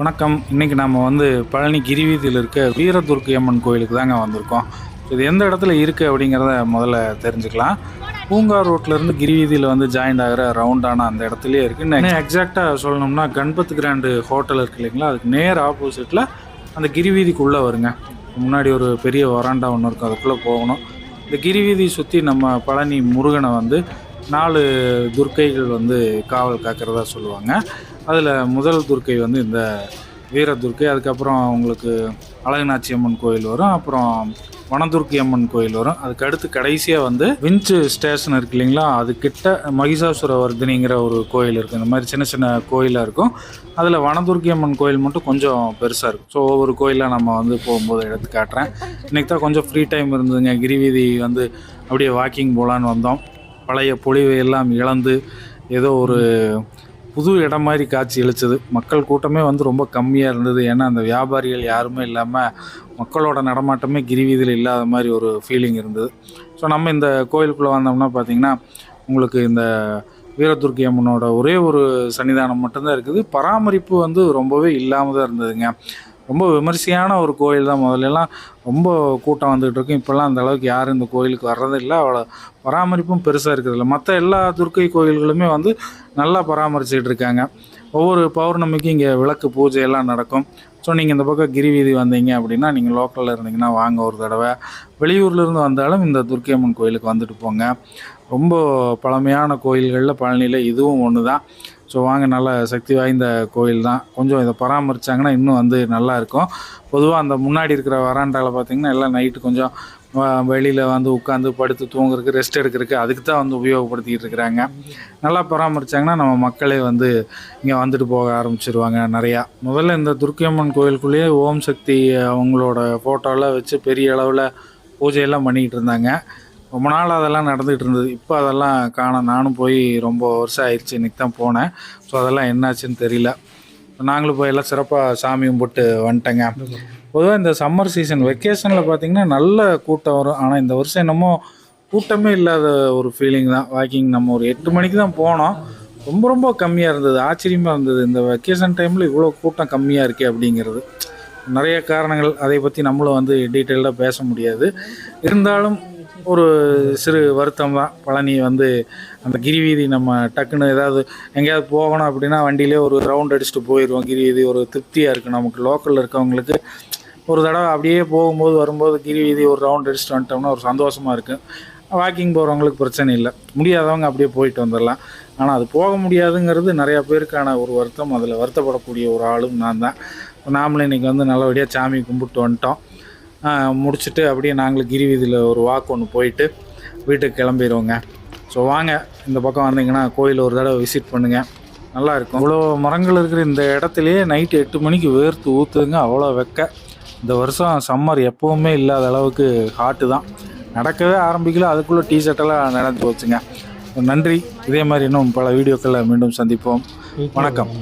வணக்கம். இன்னைக்கு நம்ம வந்து பழனி கிரிவீதியில் இருக்க வீரதுர்க்கை அம்மன் கோயிலுக்கு தாங்க வந்திருக்கோம். இது எந்த இடத்துல இருக்குது அப்படிங்கிறத முதல்ல தெரிஞ்சுக்கலாம். பூங்கா ரோட்லேருந்து கிரிவீதியில் வந்து ஜாயிண்ட் ஆகிற ரவுண்டான அந்த இடத்துலயே இருக்குது இன்னும் எக்ஸாக்டாக சொல்லணும்னா கணபத் கிராண்டு ஹோட்டல் இருக்கு இல்லைங்களா? அதுக்கு நேர் ஆப்போசிட்டில் அந்த கிரிவீதிக்குள்ளே வருங்க. முன்னாடி ஒரு பெரிய வராண்டா ஒன்று இருக்கும். அதுக்குள்ளே போகணும். இந்த கிரிவீதி சுற்றி நம்ம பழனி முருகனை வந்து நாலு துர்க்கைகள் வந்து காவல் காக்கிறதா சொல்லுவாங்க. அதில் முதல் துர்க்கை வந்து இந்த வீர துர்க்கை அதுக்கப்புறம் உங்களுக்கு அழகுநாச்சி அம்மன் கோயில் வரும் அப்புறம் வனதுர்க்கி அம்மன் கோயில் வரும். அதுக்கு அடுத்து கடைசியாக வந்து விஞ்சு ஸ்டேஷன் இருக்கு இல்லைங்களா? அதுக்கிட்ட மகிஷாசுர வர்தினிங்கிற ஒரு கோயில் இருக்குது இந்த மாதிரி சின்ன சின்ன கோயிலாக இருக்கும். அதில் வனதுர்க்கி அம்மன் கோயில் மட்டும் கொஞ்சம் பெருசாக இருக்கும். ஸோ ஒவ்வொரு கோயிலாக நம்ம வந்து போகும்போது எடுத்து காட்டுறேன். இன்றைக்கி தான் கொஞ்சம் ஃப்ரீ டைம் இருந்ததுங்க. கிரிவீதி வந்து அப்படியே வாக்கிங் போகலான்னு வந்தோம். பழைய பொழிவை எல்லாம் இழந்து ஏதோ ஒரு புது இடம் மாதிரி காட்சி அளிச்சது. மக்கள் கூட்டமே வந்து ரொம்ப கம்மியாக இருந்தது. ஏன்னா அந்த வியாபாரிகள் யாருமே இல்லாமல் மக்களோட நடமாட்டமே கிரிவீதியில் இல்லாத மாதிரி ஒரு ஃபீலிங் இருந்தது. ஸோ நம்ம இந்த கோயிலுக்குள்ளே வந்தோம்னா பார்த்திங்கன்னா உங்களுக்கு இந்த வீரதுர்க்கி அம்மனோட ஒரே ஒரு சன்னிதானம் மட்டும்தான் இருக்குது. பராமரிப்பு வந்து ரொம்பவே இல்லாமல் தான் இருந்ததுங்க. ரொம்ப விமர்சையான ஒரு கோயில் தான் முதல்லலாம் ரொம்ப கூட்டம் வந்துகிட்டு இருக்கும். இப்போல்லாம் அந்த அளவுக்கு யாரும் இந்த கோயிலுக்கு வர்றதில்லை அவ்வளோ பராமரிப்பும் பெருசாக இருக்கிறதில்ல மற்ற எல்லா துர்க்கை கோயில்களுமே வந்து நல்லா பராமரிச்சுக்கிட்டு இருக்காங்க. ஒவ்வொரு பௌர்ணமிக்கும் இங்கே விளக்கு பூஜை எல்லாம் நடக்கும். ஸோ நீங்கள் இந்த பக்கம் கிரிவீதி வந்தீங்க அப்படின்னா நீங்கள் லோக்கலில் இருந்தீங்கன்னா வாங்க ஒரு தடவை. வெளியூர்லேருந்து வந்தாலும் இந்த துர்க்கை அம்மன் கோயிலுக்கு வந்துட்டு போங்க. ரொம்ப பழமையான கோயில்களில் பழனியில் இதுவும் ஒன்று தான் ஸோ வாங்க நல்ல சக்தி வாய்ந்த கோயில் தான். கொஞ்சம் இதை பராமரித்தாங்கன்னா இன்னும் வந்து நல்லாயிருக்கும் பொதுவாக அந்த முன்னாடி இருக்கிற வராண்டாவில் பார்த்திங்கன்னா எல்லாம் நைட்டு கொஞ்சம் வெளியில் வந்து உட்காந்து படுத்து தூங்குறதுக்கு ரெஸ்ட் எடுக்கிறதுக்கு அதுக்கு தான் வந்து உபயோகப்படுத்திக்கிட்டு இருக்கிறாங்க. நல்லா பராமரித்தாங்கன்னா நம்ம மக்களே வந்து இங்கே வந்துட்டு போக ஆரம்பிச்சிருவாங்க நிறையா. முதல்ல இந்த துர்க்கியம்மன் கோயிலுக்குள்ளேயே ஓம் சக்தி அவங்களோட ஃபோட்டோலாம் வச்சு பெரிய அளவில் பூஜையெல்லாம் பண்ணிக்கிட்டு இருந்தாங்க. ரொம்ப நாள் அதெல்லாம் நடந்துகிட்டு இருந்தது. இப்போ அதெல்லாம் காண நானும் போய் ரொம்ப வருஷம் ஆயிடுச்சு இன்றைக்கி தான் போனேன். ஸோ அதெல்லாம் என்னாச்சுன்னு தெரியல. நாங்களும் போய் எல்லாம் சிறப்பாக சாமி கும்பிட்டு வந்துட்டேங்க. பொதுவாக இந்த சம்மர் சீசன் வெக்கேஷனில் பார்த்தீங்கன்னா நல்ல கூட்டம் வரும். ஆனால் இந்த வருஷம் என்னமோ கூட்டமே இல்லாத ஒரு ஃபீலிங் தான். வாக்கிங் நம்ம ஒரு எட்டு மணிக்கு தான் போனோம். ரொம்ப ரொம்ப கம்மியாக இருந்தது. ஆச்சரியமாக இருந்தது. இந்த வெக்கேஷன் டைமில் இவ்வளோ கூட்டம் கம்மியாக இருக்கே அப்படிங்கிறது. நிறைய காரணங்கள். அதை பற்றி நம்மளும் வந்து டீட்டெயில்டாக பேச முடியாது. இருந்தாலும் ஒரு சிறு வருத்தம் தான் பழனி வந்து அந்த கிரிவீதி நம்ம டக்குன்னு ஏதாவது எங்கேயாவது போகணும் அப்படின்னா வண்டியிலே ஒரு ரவுண்ட் அடிச்சுட்டு போயிடுவோம். கிரிவீதி ஒரு திருப்தியாக இருக்குது நமக்கு. லோக்கலில் இருக்கவங்களுக்கு ஒரு தடவை அப்படியே போகும்போது வரும்போது கிரிவீதி ஒரு ரவுண்ட் அடிச்சுட்டு வந்துட்டோம்னா ஒரு சந்தோஷமாக இருக்கும் வாக்கிங் போகிறவங்களுக்கு பிரச்சனை இல்லை. முடியாதவங்க அப்படியே போயிட்டு வந்துடலாம். ஆனால் அது போக முடியாதுங்கிறது நிறையா பேருக்கான ஒரு வருத்தம். அதில் வருத்தப்படக்கூடிய ஒரு ஆளும் நான் தான் நாமளும் இன்றைக்கி வந்து நல்லபடியாக சாமி கும்பிட்டு வந்துட்டோம். முடிச்சுட்டு அப்படியே நாங்களும் கிரிவீதியில் ஒரு வாக் ஒன்று போயிட்டு வீட்டுக்கு கிளம்பிடுவோங்க. ஸோ வாங்க. இந்த பக்கம் வந்தீங்கன்னா கோயில் ஒரு தடவை விசிட் பண்ணுங்கள் நல்லா இருக்கும். இவ்வளோ மரங்கள் இருக்கிற இந்த இடத்துலையே நைட்டு எட்டு மணிக்கு வேர்த்து ஊற்றுதுங்க அவ்வளோ வெக்க. இந்த வருஷம் சம்மர் எப்போவுமே இல்லாத அளவுக்கு ஹாட்டு தான். நடக்கவே ஆரம்பிக்கல. அதுக்குள்ளே டீ ஷர்ட்டெல்லாம் நடந்து போச்சுங்க. நன்றி. இதே மாதிரி இன்னும் பல வீடியோக்களில் மீண்டும் சந்திப்போம். வணக்கம்.